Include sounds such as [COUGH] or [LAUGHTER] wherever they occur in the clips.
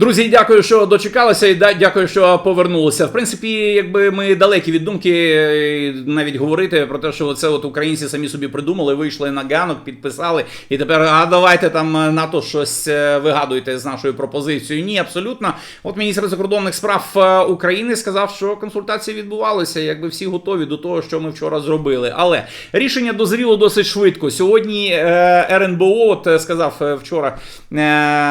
Друзі, дякую, що дочекалися, і дякую, що повернулися. В принципі, якби ми далекі від думки навіть говорити про те, що це от українці самі собі придумали, вийшли на ганок, підписали, і тепер а давайте там е, НАТО щось е, вигадуйте з нашою пропозицією. Ні, абсолютно. От міністр закордонних справ е, України сказав, що консультації відбувалися, якби всі готові до того, що ми вчора зробили. Але рішення дозріло досить швидко. Сьогодні РНБО, от сказав вчора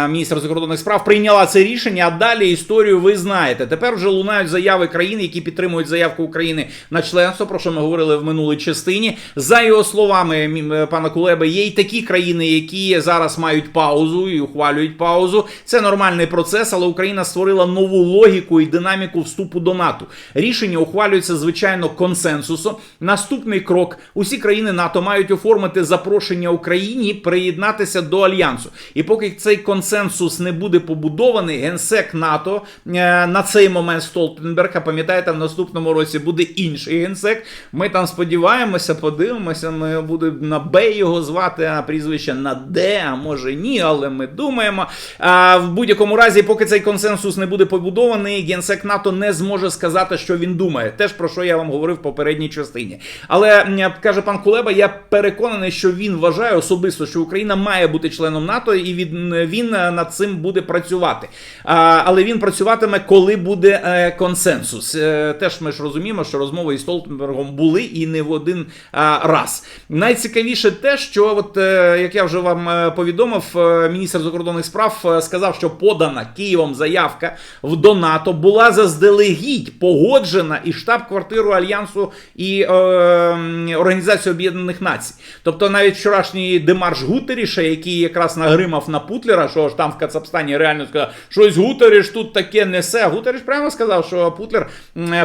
міністр закордонних справ, прийняла це рішення. А далі історію ви знаєте. Тепер вже лунають заяви країн, які підтримують заявку України на членство, про що ми говорили в минулій частині. За його словами, е, пана Кулеби, є й такі країни, які зараз мають паузу і ухвалюють паузу. Це нормальний процес, але Україна створила нову логіку і динаміку вступу до НАТО. Рішення ухвалюється звичайно консенсусом. Наступний крок: усі країни НАТО мають оформити запрошення Україні приєднатися до альянсу. І поки цей консенсус не буде побудований, генсек НАТО е, на цей момент Столтенберг, а пам'ятаєте, в наступному році буде інший генсек. Ми там сподіваємося, подивимося. Ми буде на Б його звати, а прізвище на Д, а може ні, але ми думаємо. А в будь-якому разі, поки цей консенсус не буде побудований, генсек НАТО не зможе сказати, що він думає. Теж про що я вам говорив в попередній частині. Але каже пан Кулеба, я переконаний, що він вважає особисто, що Україна має бути членом НАТО, і він, він е, над цим буде працювати. А, але він працюватиме, коли буде е, консенсус. Е, теж ми ж розуміємо, що розмови із Столтенбергом були і не в один а, раз. Найцікавіше те, що от е, як я вже вам е, повідомив, е, міністр закордонних справ е, сказав, що подана Києвом заявка в до НАТО була заздалегідь погоджена і штаб-квартиру Альянсу і е, м, Організацію Об'єднаних Націй. Тобто навіть вчорашній демарш Гутеріша, який якраз нагримав на Путлера, що ж там в Кацапстані реально сказав, щось Гутеріш тут таке несе. Гутеріш прямо сказав, що Путлер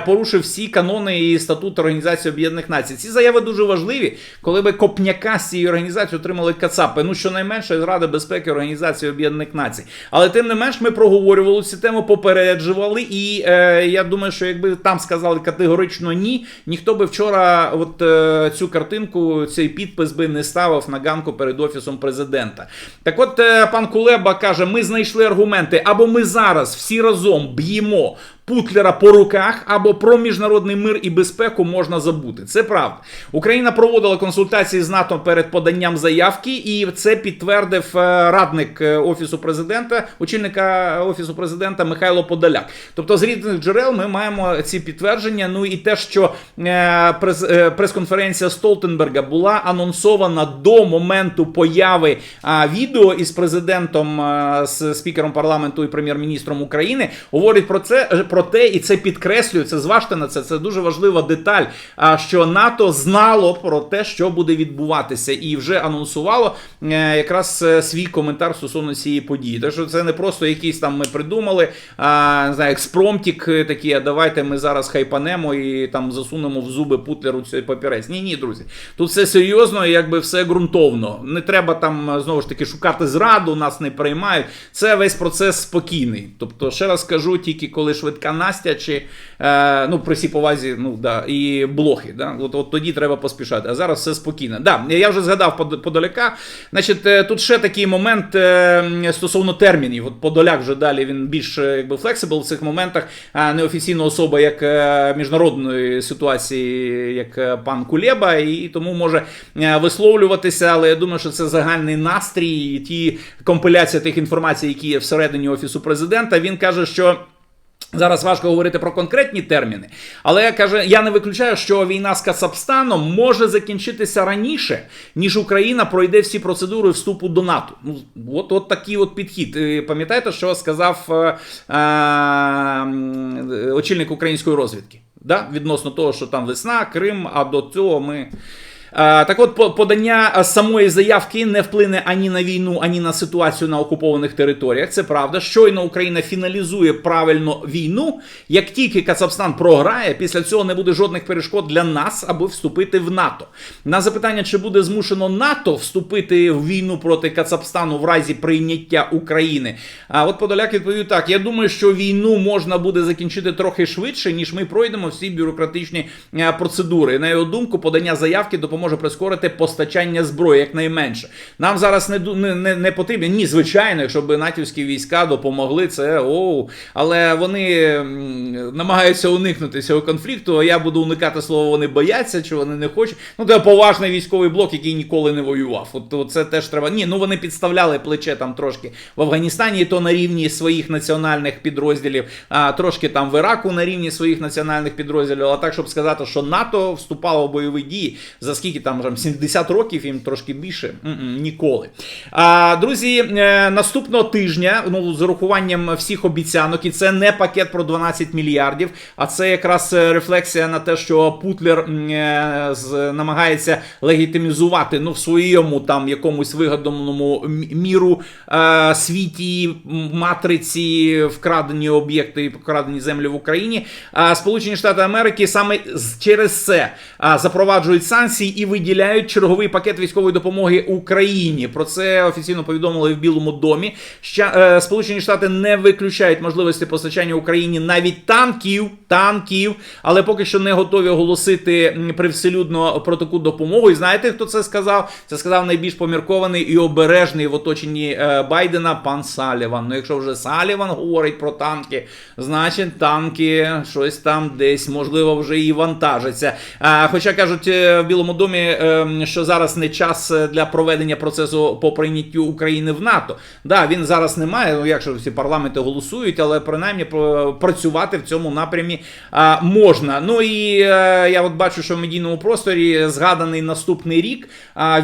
порушив всі канони і статут Організації Об'єднаних Націй. Ці заяви дуже важливі, коли би копняка з цієї організації отримали Кацапи. Ну щонайменше з Ради безпеки Організації Об'єднаних Націй. Але тим не менш ми проговорювали цю тему, попереджували, і е, я думаю, що якби там сказали категорично ні, ніхто би вчора от е, цю картинку, цей підпис би не ставив на ганку перед офісом президента. Так от е, пан Кулеба каже: ми знайшли аргументи, або ми зараз всі разом б'ємо. Путлера по руках або про міжнародний мир і безпеку можна забути. Це правда. Україна проводила консультації з НАТО перед поданням заявки, і це підтвердив е, радник е, офісу президента, очільника офісу президента Михайло Подоляк. Тобто, з різних джерел ми маємо ці підтвердження. Ну і те, що е, прес- е, прес-конференція Столтенберга була анонсована до моменту появи відео із президентом, з спікером парламенту і прем'єр-міністром України, говорить про це е, про те, і це підкреслює. Це зважте на це. Це дуже важлива деталь. А що НАТО знало про те, що буде відбуватися, і вже анонсувало е, якраз е, свій коментар стосовно цієї події. Так що це не просто якісь там ми придумали, а не знаю, експромтік е, такі, а давайте ми зараз хайпанемо і там засунемо в зуби Путлеру цей папірець. Ні, ні, друзі. Тут все серйозно, і якби все ґрунтовно. Не треба там знову ж таки шукати зраду, нас не приймають. Це весь процес спокійний. Тобто, ще раз кажу, тільки коли швидка Настя чи е, ну при всій повазі, ну да, і блохи. Да? От, от тоді треба поспішати. А зараз все спокійно. Да, я вже згадав Подоляка. Значить, е, тут ще такий момент е, стосовно термінів. От Подоляк вже далі він більш е, якби флексибл в цих моментах, а неофіційна особа як міжнародної ситуації, як пан Кулеба, і тому може висловлюватися. Але я думаю, що це загальний настрій, і ті компиляція тих інформацій, які є всередині офісу президента. Він каже, що. Зараз важко говорити про конкретні терміни, але я каже, я не виключаю, що війна з Кацапстаном може закінчитися раніше, ніж Україна пройде всі процедури вступу до НАТО. Ну, от, от такий от підхід. Пам'ятаєте, що сказав е, е, очільник української розвідки? Да? Відносно того, що там весна, Крим, а до цього ми. Так от, подання самої заявки не вплине ані на війну, ані на ситуацію на окупованих територіях. Це правда. Щойно Україна фіналізує правильно війну. Як тільки Кацапстан програє, після цього не буде жодних перешкод для нас, аби вступити в НАТО. На запитання, чи буде змушено НАТО вступити в війну проти Кацапстану в разі прийняття України. А от Подоляк відповів так: я думаю, що війну можна буде закінчити трохи швидше, ніж ми пройдемо всі бюрократичні е, процедури. На його думку, подання заявки допоможе допоможе прискорити постачання зброї якнайменше. Нам зараз не, не, не, не потрібно. Ні, звичайно, якщо б натівські війська допомогли, це оу. Але вони намагаються уникнути цього конфлікту. А я буду уникати слова, вони бояться, чи вони не хочуть. Ну, це поважний військовий блок, який ніколи не воював. От це теж треба. Ні, ну вони підставляли плече там трошки в Афганістані, і то на рівні своїх національних підрозділів, а трошки там в Іраку на рівні своїх національних підрозділів. А так, щоб сказати, що НАТО вступало в бойові дії за скільки там, там 70 років, їм трошки більше. Ніколи. А, друзі, е, наступного тижня, ну з урахуванням всіх обіцянок, і це не пакет про 12 мільярдів, а це якраз е, рефлексія на те, що Путлер е, намагається легітимізувати ну в своєму там якомусь вигаданому міру світі матриці вкрадені об'єкти і вкрадені землі в Україні. Сполучені Штати Америки саме через це запроваджують санкції і виділяють черговий пакет військової допомоги Україні. Про це офіційно повідомили в Білому домі. Ща, е, Сполучені Штати не виключають можливості постачання Україні навіть танків, танків, але поки що не готові оголосити привселюдно про таку допомогу. І знаєте, хто це сказав? Це сказав найбільш поміркований і обережний в оточенні е, Байдена пан Саліван. Ну, якщо вже Саліван говорить про танки, значить танки щось там десь можливо вже і вантажаться. А, хоча кажуть е, в Білому домі, е, що зараз не час е, для проведення процесу по прийняттю України в НАТО. Да, він зараз не має, ну як же всі парламенти голосують, але принаймні працювати в цьому напрямі можна. Ну і е, я от бачу, що в медійному просторі згаданий наступний рік.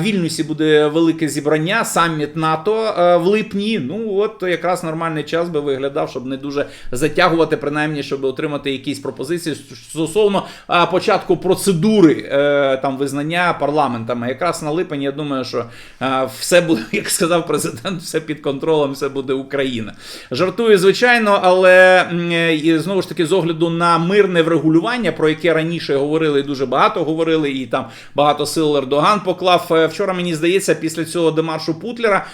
Вільнюсі буде велике зібрання, саміт НАТО е, в липні. Ну от якраз нормальний час би виглядав, щоб не дуже затягувати, принаймні, щоб отримати якісь пропозиції стосовно початку процедури там визнання парламентами. Якраз на липень, я думаю, що е, все буде, [LAUGHS] як сказав президент, все під контролем, все буде Україна. Жартую, звичайно, але і знову ж таки з огляду на мирне врегулювання, про яке раніше говорили і дуже багато говорили, і там багато сил Ердоган поклав. Е, Вчора мені здається, після цього демаршу Путлера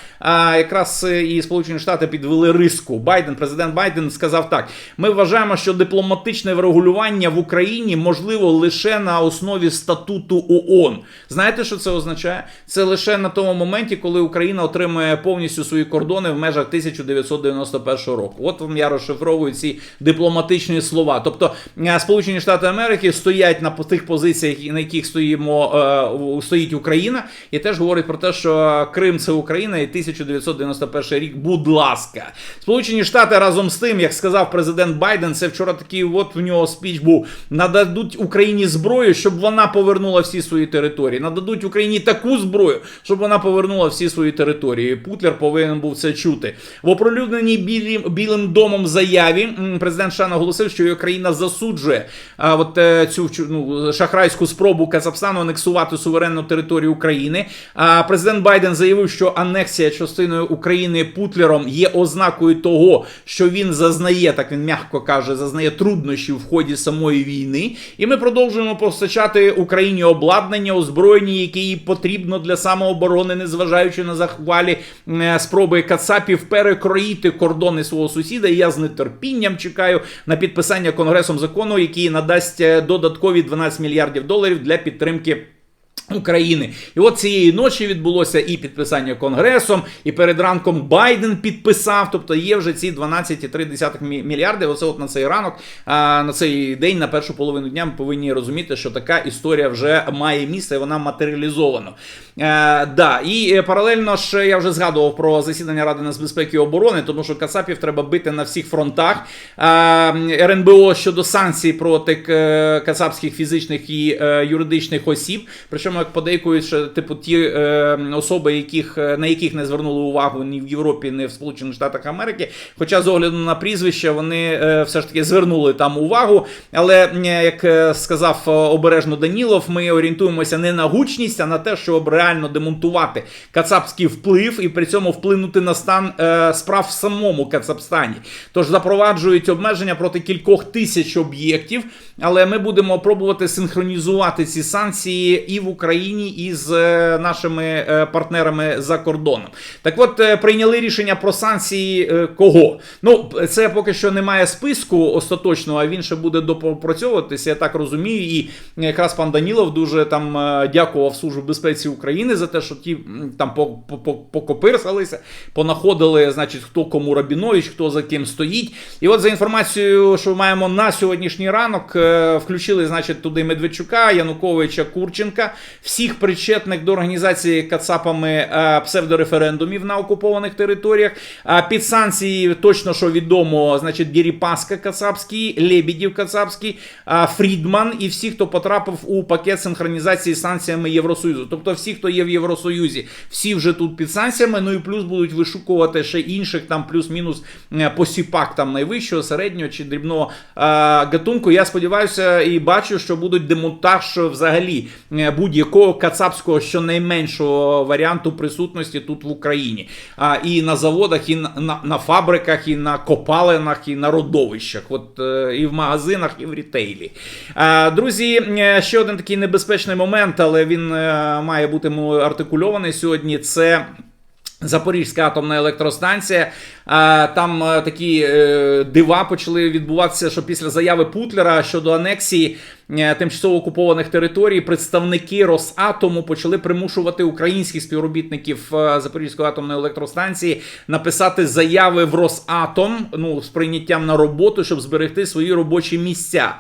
якраз е, і Сполучені Штати підвели риску. Байден, президент Байден сказав так: ми вважаємо, що дипломатичне врегулювання в Україні можливо лише на основі статуту ООН. Знаєте, що це означає? Це лише на тому моменті, коли Україна отримує повністю свої кордони в межах 1991 року. От вам я розшифровую ці дипломатичні слова. Тобто е, Сполучені Штати Америки стоять на тих позиціях, на яких стоїмо, е, стоїть Україна, і теж говорить про те, що Крим це Україна, і 1991 рік, будь ласка. Сполучені Штати разом з тим, як сказав президент Байден, це вчора такий, от в нього спіч був. Нададуть Україні зброю, щоб вона повернула всі свої території. Нададуть Україні таку зброю, щоб вона повернула всі свої території. Путлер повинен був це чути. В оприлюдненій білім, білим домом заяві президент США наголосив, що його країна засуджує а, от, е, цю ну, шахрайську спробу Казахстану анексувати суверенну територію України. А президент Байден заявив, що анексія частиною України Путлером є ознакою того, що він зазнає, так він м'яко каже, зазнає труднощів в ході самої війни. І ми продовжуємо постачати Україні обладнання, озброєння, яке їй потрібно для самооборони, незважаючи на захвалі е, спроби Кацапів перекроїти кордони свого сусіда. І я з нетерпінням чекаю на підписання конгресом закону, який надасть е, додаткові 12 мільярдів доларів для підтримки. України, і от цієї ночі відбулося і підписання конгресом, і перед ранком Байден підписав. Тобто є вже ці 12,3 мі- мільярди. Оце от на цей ранок, на цей день, на першу половину дня, ми повинні розуміти, що така історія вже має місце, і вона матеріалізована. Е, да, і е, паралельно ж я вже згадував про засідання Ради нацбезпеки і оборони, тому що Кацапів треба бити на всіх фронтах. Е, РНБО щодо санкцій проти е, кацапських фізичних і е, юридичних осіб. Причому як подейкують, що типу ті е, особи, яких е, на яких не звернули увагу ні в Європі, ні в Сполучених Штатах Америки. Хоча з огляду на прізвища вони е, все ж таки звернули там увагу. Але як е, сказав е, обережно Данілов, ми орієнтуємося не на гучність, а на те, щоб реально демонтувати кацапський вплив і при цьому вплинути на стан е, справ в самому Кацапстані. Тож запроваджують обмеження проти кількох тисяч об'єктів, але ми будемо пробувати синхронізувати ці санкції і в Україні. Україні і з е, нашими е, партнерами за кордоном. Так от е, прийняли рішення про санкції кого? Ну, це поки що немає списку остаточного, а він ще буде допрацьовуватися, я так розумію. І якраз пан Данілов дуже там дякував Службі безпеці України за те, що ті там по- по- по- покопирсалися, понаходили, значить, хто кому Рабінович, хто за ким стоїть. І от за інформацією, що маємо на сьогоднішній ранок, включили, значить, туди Медведчука, Януковича, Курченка, всіх причетних до організації кацапами е, псевдореферендумів на окупованих територіях. Під санкції точно що відомо, значить, Діріпаска Кацапський, Лебідів Кацапський, Фрідман і всі, хто потрапив у пакет синхронізації з санкціями Євросоюзу. Тобто всі, хто є в Євросоюзі, всі вже тут під санкціями. Ну і плюс будуть вишукувати ще інших там плюс-мінус е, посіпак там найвищого, середнього чи дрібного е, гатунку. Я сподіваюся і бачу, що будуть демонтаж взагалі е, будь-якого кацапського щонайменшого варіанту присутності тут в Україні. А, і на заводах, і на, на, на фабриках, і на копалинах, і на родовищах, от е, і в магазинах, і в рітейлі. А, друзі, е, ще один такий небезпечний момент, але він е, має бути артикульований сьогодні. Це. Запорізька атомна електростанція. Там е, такі е, дива почали відбуватися, що після заяви Путлера щодо анексії е, тимчасово окупованих територій представники Росатому почали примушувати українських співробітників Запорізької атомної електростанції написати заяви в Росатом ну, з прийняттям на роботу, щоб зберегти свої робочі місця.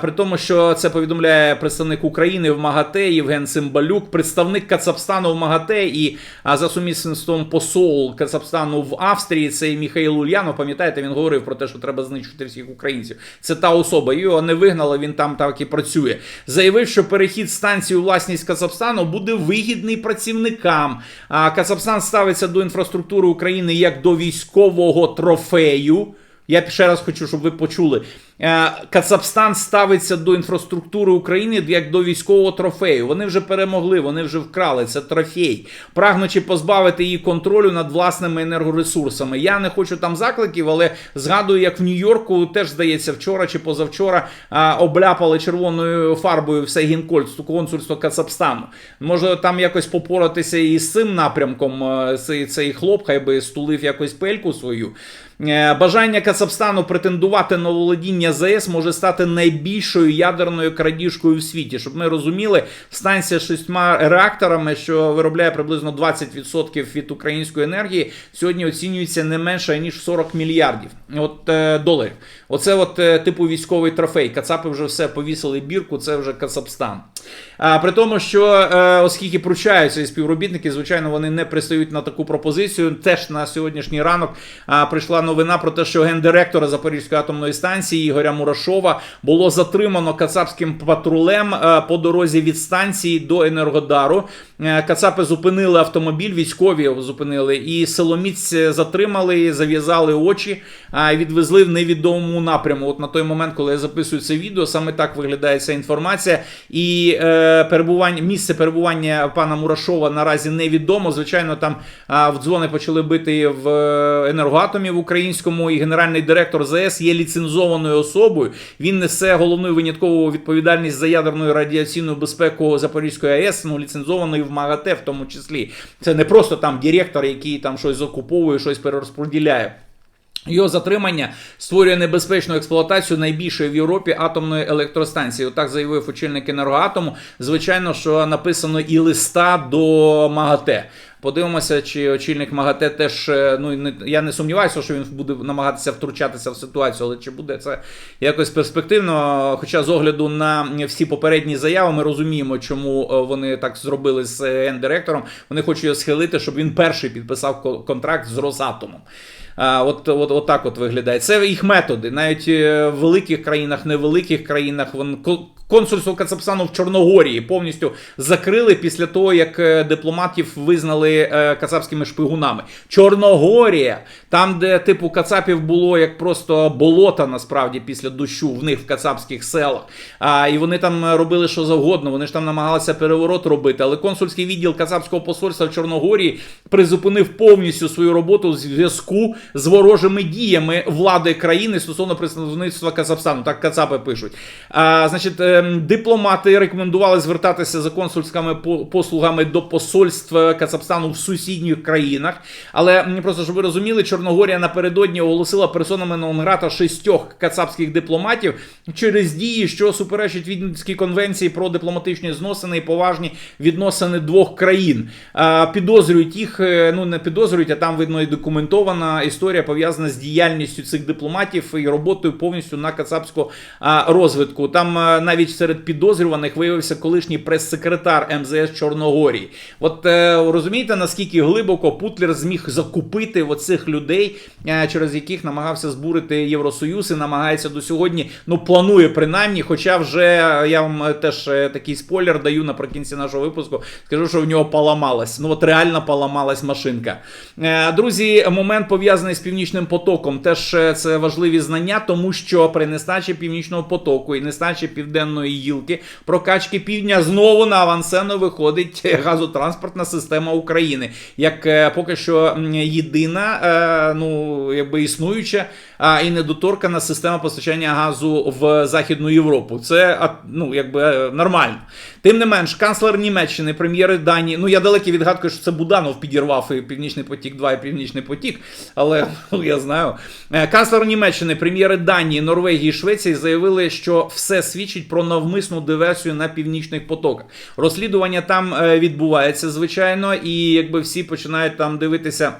При тому, що це повідомляє представник України в МАГАТЕ Євген Цимбалюк, представник Кацапстану в МАГАТЕ і за сумісництвом посол Кацапстану в Австрії. цей Міхаїл Ульянов. Пам'ятаєте, він говорив про те, що треба знищити всіх українців. Це та особа. Його не вигнали. Він там так і працює. Заявив, що перехід станції у власність Казахстану буде вигідний працівникам. А Казахстан ставиться до інфраструктури України як до військового трофею. Я ще раз хочу, щоб ви почули. Е, Кацапстан ставиться до інфраструктури України як до військового трофею. Вони вже перемогли, вони вже вкрали. Це трофей, прагнучи позбавити її контролю над власними енергоресурсами. Я не хочу там закликів, але згадую, як в Нью-Йорку теж здається, вчора чи позавчора обляпали червоною фарбою все гінкольство консульство Кацапстану. Може там якось попоратися і з цим напрямком. е, Цей, цей хлоп хай би стулив якось пельку свою. Е, Бажання Кацапстану претендувати на володіння ЗАЕС може стати найбільшою ядерною крадіжкою в світі. Щоб ми розуміли, станція з шістьма реакторами, що виробляє приблизно 20% від української енергії, сьогодні оцінюється не менше ніж 40 мільярдів от, е, доларів. Оце от е, типу військовий трофей. Кацапи вже все повісили бірку, це вже Кацапстан. А, при тому, що е, оскільки пручаються і співробітники, звичайно, вони не пристають на таку пропозицію. Теж на сьогоднішній ранок а, прийшла новина про те, що гендиректора Запорізької атомної станції Ігоря Мурашова було затримано кацапським патрулем е, по дорозі від станції до Енергодару. Е, Кацапи зупинили автомобіль, військові зупинили, і силоміць затримали, зав'язали очі, і відвезли в невідомому напряму. От на той момент, коли я записую це відео, саме так виглядає ця інформація. І е, перебування, місце перебування пана Мурашова наразі невідомо. Звичайно, там а, в дзвони почали бити в е, енергоатомі в українському, і генеральний директор ЗАЕС є ліцензованою особою. Він несе головну виняткову відповідальність за ядерну радіаційну безпеку Запорізької АЕС, ну ліцензованої в МАГАТЕ, в тому числі. Це не просто там директор, який там щось закуповує, щось перерозподіляє. Його затримання створює небезпечну експлуатацію найбільшої в Європі атомної електростанції. Отак заявив очільник енергоатому. Звичайно, що написано і листа до МАГАТЕ. Подивимося, чи очільник МАГАТЕ теж е, ну я не сумніваюся, що він буде намагатися втручатися в ситуацію, але чи буде це якось перспективно? Хоча з огляду на всі попередні заяви, ми розуміємо, чому е, вони так зробили з гендиректором. Вони хочуть його схилити, щоб він перший підписав контракт з Росатомом. От, от, от так от виглядає. Це їх методи. Навіть е, в великих країнах, невеликих країнах вон, ко- консульство Кацапстану в Чорногорії повністю закрили після того, як е, дипломатів визнали е, кацапськими шпигунами. Чорногорія, там, де типу Кацапів було як просто болота, насправді, після дощу в них в кацапських селах. А, і вони там робили що завгодно. Вони ж там намагалися переворот робити. Але консульський відділ Кацапського посольства в Чорногорії призупинив повністю свою роботу в зв'язку з ворожими діями влади країни стосовно представництва Казахстану. Так Кацапи пишуть. А, значить, е, дипломати рекомендували звертатися за консульськими послугами до посольств е, Кацапстану в сусідніх країнах. Але просто щоб ви розуміли, Чорногорія напередодні оголосила персонами Нонграта шістьох кацапських дипломатів через дії, що суперечить Віденській конвенції про дипломатичні зносини і поважні відносини двох країн. Підозрюють їх, е, ну не підозрюють, а там видно і документована історія пов'язана з діяльністю цих дипломатів і роботою повністю на кацапську розвитку. Там а, навіть серед підозрюваних виявився колишній прес-секретар МЗС Чорногорії. От е, розумієте, наскільки глибоко Путлер зміг закупити оцих людей, е, через яких намагався збурити Євросоюз і намагається до сьогодні, ну планує принаймні. Хоча вже е, я вам е, теж е, такий спойлер даю наприкінці нашого випуску. Скажу, що в нього поламалась. Ну от реально поламалась машинка. Е, Друзі, момент пов'язаний з північним потоком. Теж це важливі знання, тому що при нестачі північного потоку і нестачі південної гілки. Прокачки півдня знову на авансену виходить [LAUGHS] газотранспортна система України, як е, поки що єдина, е, ну якби існуюча а, і недоторкана система постачання газу в Західну Європу. Це ну якби е, нормально. Тим не менш, канцлер Німеччини, прем'єри Данії. Ну я далекий відгадкою, що це Буданов підірвав і Північний потік 2 і Північний потік, але [LAUGHS] ну, я знаю. Е, Канцлер Німеччини, прем'єри Данії, Норвегії, Швеції заявили, що все свідчить про навмисну диверсію на північних потоках. Розслідування там е, відбувається, звичайно, і якби всі починають там дивитися.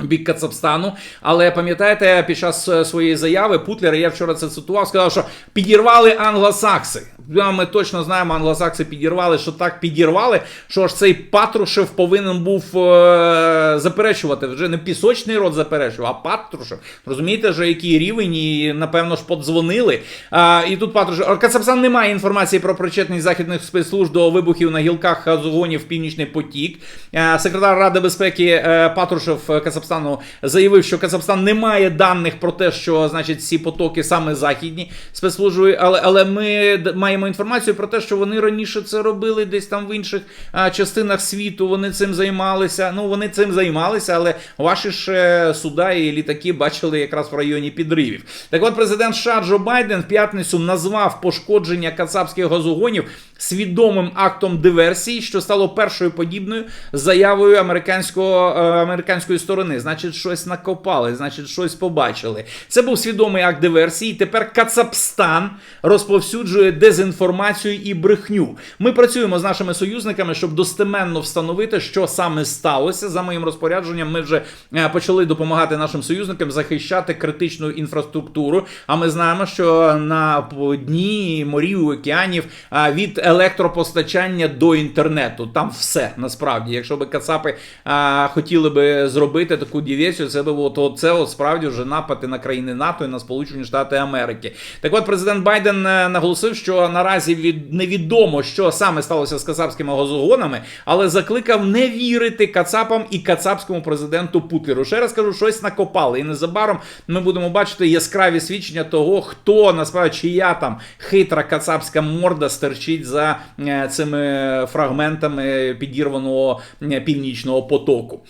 Бік Кацапстану, але пам'ятаєте, під час е, своєї заяви Путлер, я вчора це цитував, сказав, що підірвали англосакси. Ми точно знаємо, англосакси підірвали, що так підірвали, що ж цей Патрушев повинен був е- заперечувати. Вже не пісочний рот заперечував, а Патрушев. Розумієте, вже який рівень, і напевно ж подзвонили. А, і тут Патрушев. Кацапстан не має інформації про причетність західних спецслужб до вибухів на гілках газогонів Північний потік. Е, Секретар Ради безпеки е, Патрушев е, Кацапстану заявив, що Кацапстан не має даних про те, що значить ці потоки саме західні спецслужби, але, але ми маємо інформацію про те, що вони раніше це робили десь там в інших а, частинах світу. Вони цим займалися. Ну вони цим займалися, але ваші ж е, суда і літаки бачили якраз в районі підривів. Так от президент США Джо Байден в п'ятницю назвав пошкодження кацапських газогонів свідомим актом диверсії, що стало першою подібною заявою американського, е, американської сторони. Значить, щось накопали, значить, щось побачили. Це був свідомий акт диверсії. Тепер Кацапстан розповсюджує дезінформацію і брехню. Ми працюємо з нашими союзниками, щоб достеменно встановити, що саме сталося. За моїм розпорядженням, ми вже е, почали допомагати нашим союзникам захищати критичну інфраструктуру. А ми знаємо, що на дні морів, океанів від електропостачання до інтернету. Там все насправді. Якщо би Кацапи а, хотіли би зробити таку дівецію, це то це от справді вже напади на країни НАТО і на Сполучені Штати Америки. Так от президент Байден е, наголосив, що наразі від невідомо, що саме сталося з кацапськими газогонами, але закликав не вірити Кацапам і кацапському президенту Путлеру. Ще раз кажу, щось накопали. І незабаром ми будемо бачити яскраві свідчення того, хто насправді чия там хитра кацапська морда стерчить за е, цими фрагментами підірваного е, північного потоку.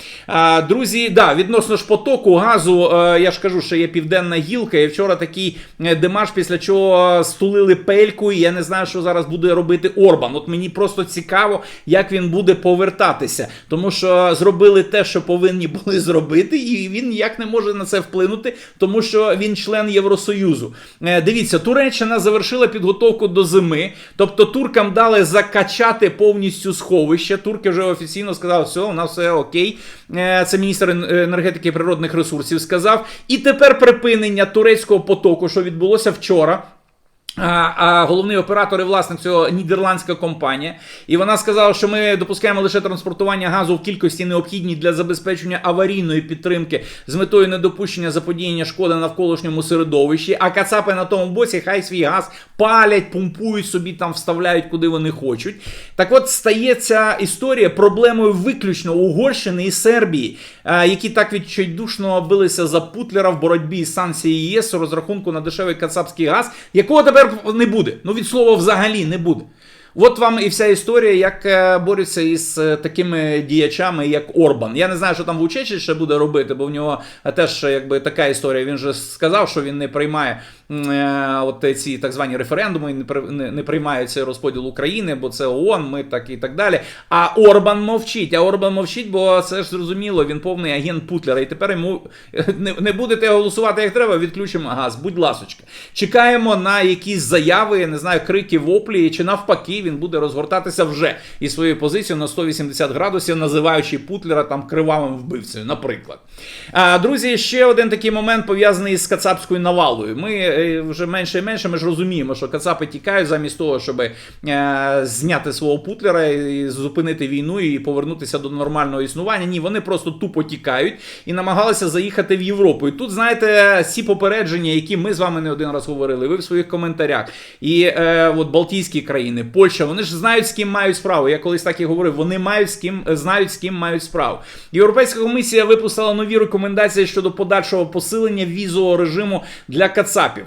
Друзі, да, відносно ж потоку газу, е, я ж кажу, що є південна гілка, і вчора такий е, демаш, після чого стулили пельку, і я не знаю, що зараз буде робити Орбан. От мені просто цікаво, як він буде повертатися, тому що зробили те, що повинні [LAUGHS] були зробити, і він ніяк не може на це вплинути, тому що він член Євросоюзу. Е, Дивіться, Туреччина завершила підготовку до зими, тобто туркам дали закачати повністю сховище. Турки вже офіційно сказали, все, у нас все окей. Е, Це міністр енергетики і природних ресурсів сказав. І тепер припинення турецького потоку, що відбулося вчора. А, головний оператор і власник цього нідерландська компанія, і вона сказала, що ми допускаємо лише транспортування газу в кількості необхідній для забезпечення аварійної підтримки з метою недопущення заподіяння шкоди навколишньому середовищі. А кацапи на тому боці хай свій газ палять, пумпують собі там, вставляють куди вони хочуть. Так от стається історія проблемою виключно Угорщини і Сербії, які так відчайдушно билися за Путлера в боротьбі з санкцією ЄС у розрахунку на дешевий кацапський газ, якого тепер не буде. Ну від слова взагалі не буде. От вам і вся історія, як е, борються із е, такими діячами, як Орбан. Я не знаю, що там в Учечі ще буде робити, бо в нього теж якби така історія. Він же сказав, що він не приймає от ці так звані референдуми, не, при- не, не розподіл України, бо це ООН, ми так і так далі. А Орбан мовчить. А Орбан мовчить, бо це ж зрозуміло, він повний агент Путлера. І тепер йому е, не, будете голосувати як треба, відключимо газ. Будь ласочка. Чекаємо на якісь заяви, не знаю, крики воплі, чи навпаки, він буде розгортатися вже із своєю позицією на 180 градусів, називаючи Путлера там кривавим вбивцею, наприклад. А, друзі, ще один такий момент пов'язаний з кацапською навалою. Ми е, вже менше і менше ми ж розуміємо, що кацапи тікають замість того, щоб е, зняти свого Путлера і зупинити війну і повернутися до нормального існування. Ні, вони просто тупо тікають і намагалися заїхати в Європу. І тут, знаєте, ці попередження, які ми з вами не один раз говорили, ви в своїх коментарях. І е, от Балтійські країни, Польща, вони ж знають, з ким мають справу. Я колись так і говорив, вони мають з ким знають, з ким мають справу. Європейська комісія випустила нові рекомендації щодо подальшого посилення візового режиму для кацапів.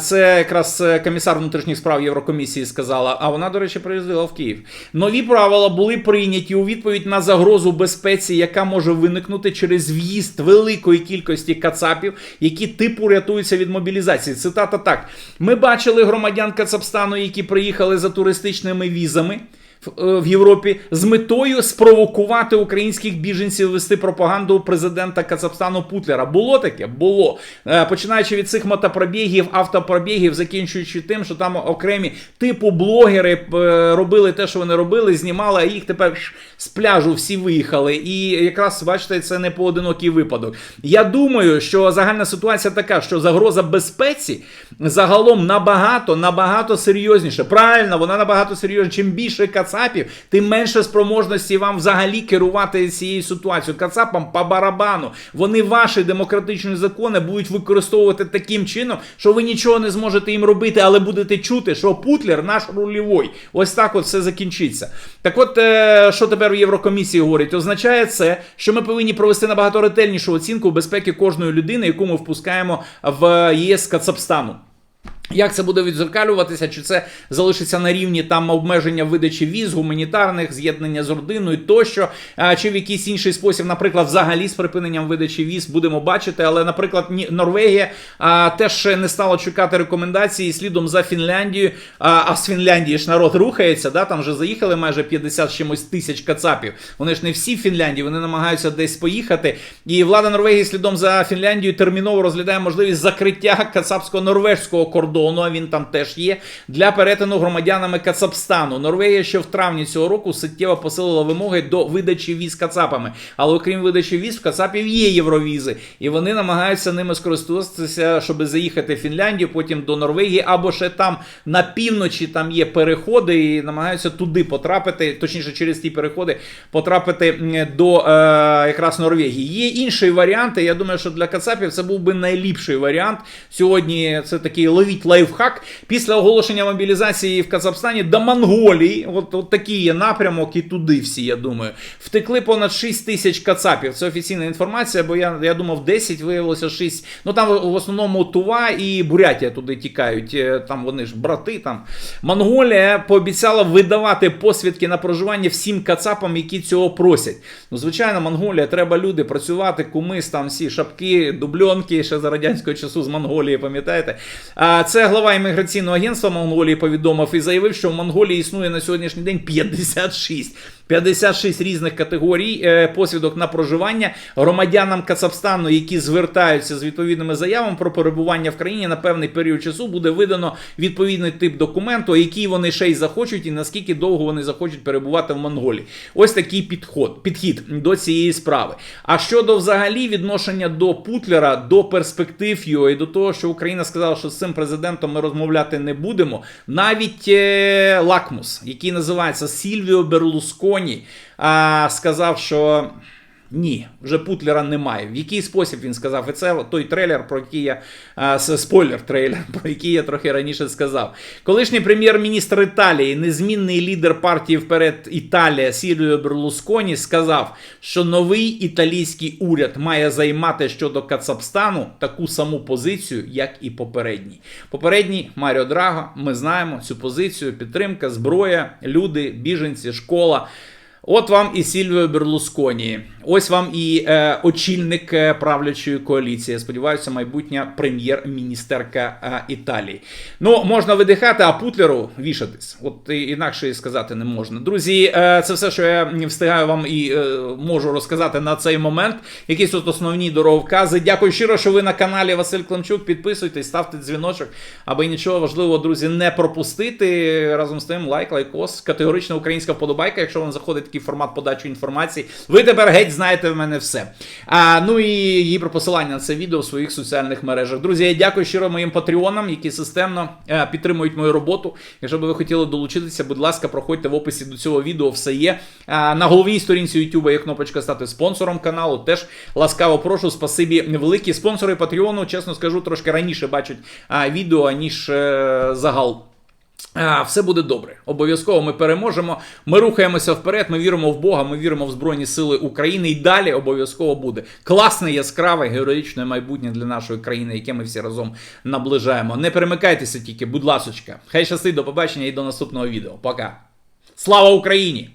Це якраз е, комісар внутрішніх справ Єврокомісії сказала. А вона, до речі, приїздила в Київ. Нові правила були прийняті у відповідь на загрозу безпеці, яка може виникнути через в'їзд великої кількості кацапів, які типу рятуються від мобілізації. Цитата так: ми бачили громадян Кацапстану, які приїхали за туристичними візами в, е, Європі з метою спровокувати українських біженців вести пропаганду президента Кацапстану Путлера. Було таке? Було. Е, Починаючи від цих мотопробігів, автопробігів, закінчуючи тим, що там окремі типу блогери е, робили те, що вони робили, знімали, а їх тепер з пляжу всі виїхали. І якраз бачите, це не поодинокий випадок. Я думаю, що загальна ситуація така, що загроза безпеці загалом набагато, набагато серйозніше. Правильно, вона набагато серйозніше. Чим більше кацапів, тим менше спроможності вам взагалі керувати цією ситуацією. Кацапам по барабану. Вони ваші демократичні закони будуть використовувати таким чином, що ви нічого не зможете їм робити, але будете чути, що Путлер наш рульовий. Ось так от все закінчиться. Так от, е, що тепер в Єврокомісії говорить, означає це, що ми повинні провести набагато ретельнішу оцінку безпеки кожної людини, яку ми впускаємо в ЄС Кацапстану. Як це буде відзеркалюватися? Чи це залишиться на рівні там обмеження видачі віз, гуманітарних, з'єднання з родиною тощо, чи в якийсь інший спосіб, наприклад, взагалі з припиненням видачі віз будемо бачити. Але, наприклад, Норвегія а, теж не стала чекати рекомендації слідом за Фінляндією. А, а з Фінляндії ж народ рухається, да, там вже заїхали майже 50 чимось тисяч кацапів. Вони ж не всі в Фінляндії, вони намагаються десь поїхати. І влада Норвегії слідом за Фінляндією терміново розглядає можливість закриття кацапсько-норвежського кордону. А він там теж є для перетину громадянами Кацапстану. Норвегія ще в травні цього року суттєво посилила вимоги до видачі віз Кацапами. Але окрім видачі віз, в Кацапів є євровізи, і вони намагаються ними скористуватися, щоб заїхати в Фінляндію, потім до Норвегії, або ще там на півночі там є переходи, і намагаються туди потрапити, точніше, через ті переходи потрапити до е, якраз Норвегії. Є інші варіанти. Я думаю, що для Кацапів це був би найліпший варіант. Сьогодні це такий ловіть лайфхак. Після оголошення мобілізації в Казахстані до Монголії, от, от такий є напрямок, і туди всі, я думаю, втекли понад 6 тисяч кацапів. Це офіційна інформація, бо я, я думав, 10 виявилося 6. Ну там в основному Тува і Бурятія туди тікають. Е, Там вони ж брати. Там Монголія пообіцяла видавати посвідки на проживання всім кацапам, які цього просять. Ну, звичайно, Монголія, треба люди працювати, кумис, там всі шапки, дубльонки ще за радянського часу з Монголії, пам'ятаєте? А це глава імміграційного агентства Монголії повідомив і заявив, що в Монголії існує на сьогоднішній день 56. 56 різних категорій е, посвідок на проживання громадянам Кацапстану, які звертаються з відповідними заявами про перебування в країні на певний період часу, буде видано відповідний тип документу, який вони ще й захочуть, і наскільки довго вони захочуть перебувати в Монголії. Ось такий підход, підхід до цієї справи. А щодо взагалі відношення до Путлера, до перспектив його і до того, що Україна сказала, що з цим президентом ми розмовляти не будемо, навіть е, Лакмус, який називається Сільвіо Берлусконі, а, сказав, що. Ні, вже Путлера немає. В який спосіб він сказав? І це той трейлер, про який я спойлер трейлер, [LAUGHS] про який я трохи раніше сказав. Колишній прем'єр-міністр Італії, незмінний лідер партії вперед Італія Сільвіо Берлусконі сказав, що новий італійський уряд має займати щодо Кацапстану таку саму позицію, як і попередній. Попередній Маріо Драго, ми знаємо цю позицію: підтримка, зброя, люди, біженці, школа. От вам і Сільвіо Берлусконі. Ось вам і е, очільник е, правлячої коаліції. Сподіваюся, майбутня прем'єр-міністерка е, Італії. Ну, можна видихати, а Путлеру вішатись. От інакше і сказати не можна. Друзі, е, це все, що я встигаю вам і е, можу розказати на цей момент. Якісь от основні дороговкази. Дякую щиро, що ви на каналі Василь Климчук. Підписуйтесь, ставте дзвіночок, аби нічого важливого, друзі, не пропустити. Разом з тим, лайк, лайкос, категорична українська вподобайка, якщо вам заходить такий формат подачі інформації. Ви тепер геть знаєте в мене все. А, ну і її про посилання на це відео в своїх соціальних мережах. Друзі, я дякую щиро моїм патреонам, які системно е, підтримують мою роботу. Якщо би ви хотіли долучитися, будь ласка, проходьте в описі до цього відео, все є. А, на головній сторінці YouTube є кнопочка стати спонсором каналу. Теж ласкаво прошу. Спасибі великі спонсори Патреону, чесно скажу, трошки раніше бачать а, відео, ніж е, загал. Все буде добре. Обов'язково ми переможемо. Ми рухаємося вперед. Ми віримо в Бога. Ми віримо в Збройні Сили України. І далі обов'язково буде класне, яскраве, героїчне майбутнє для нашої країни, яке ми всі разом наближаємо. Не перемикайтеся тільки, будь ласочка. Хай щастить, до побачення і до наступного відео. Пока. Слава Україні!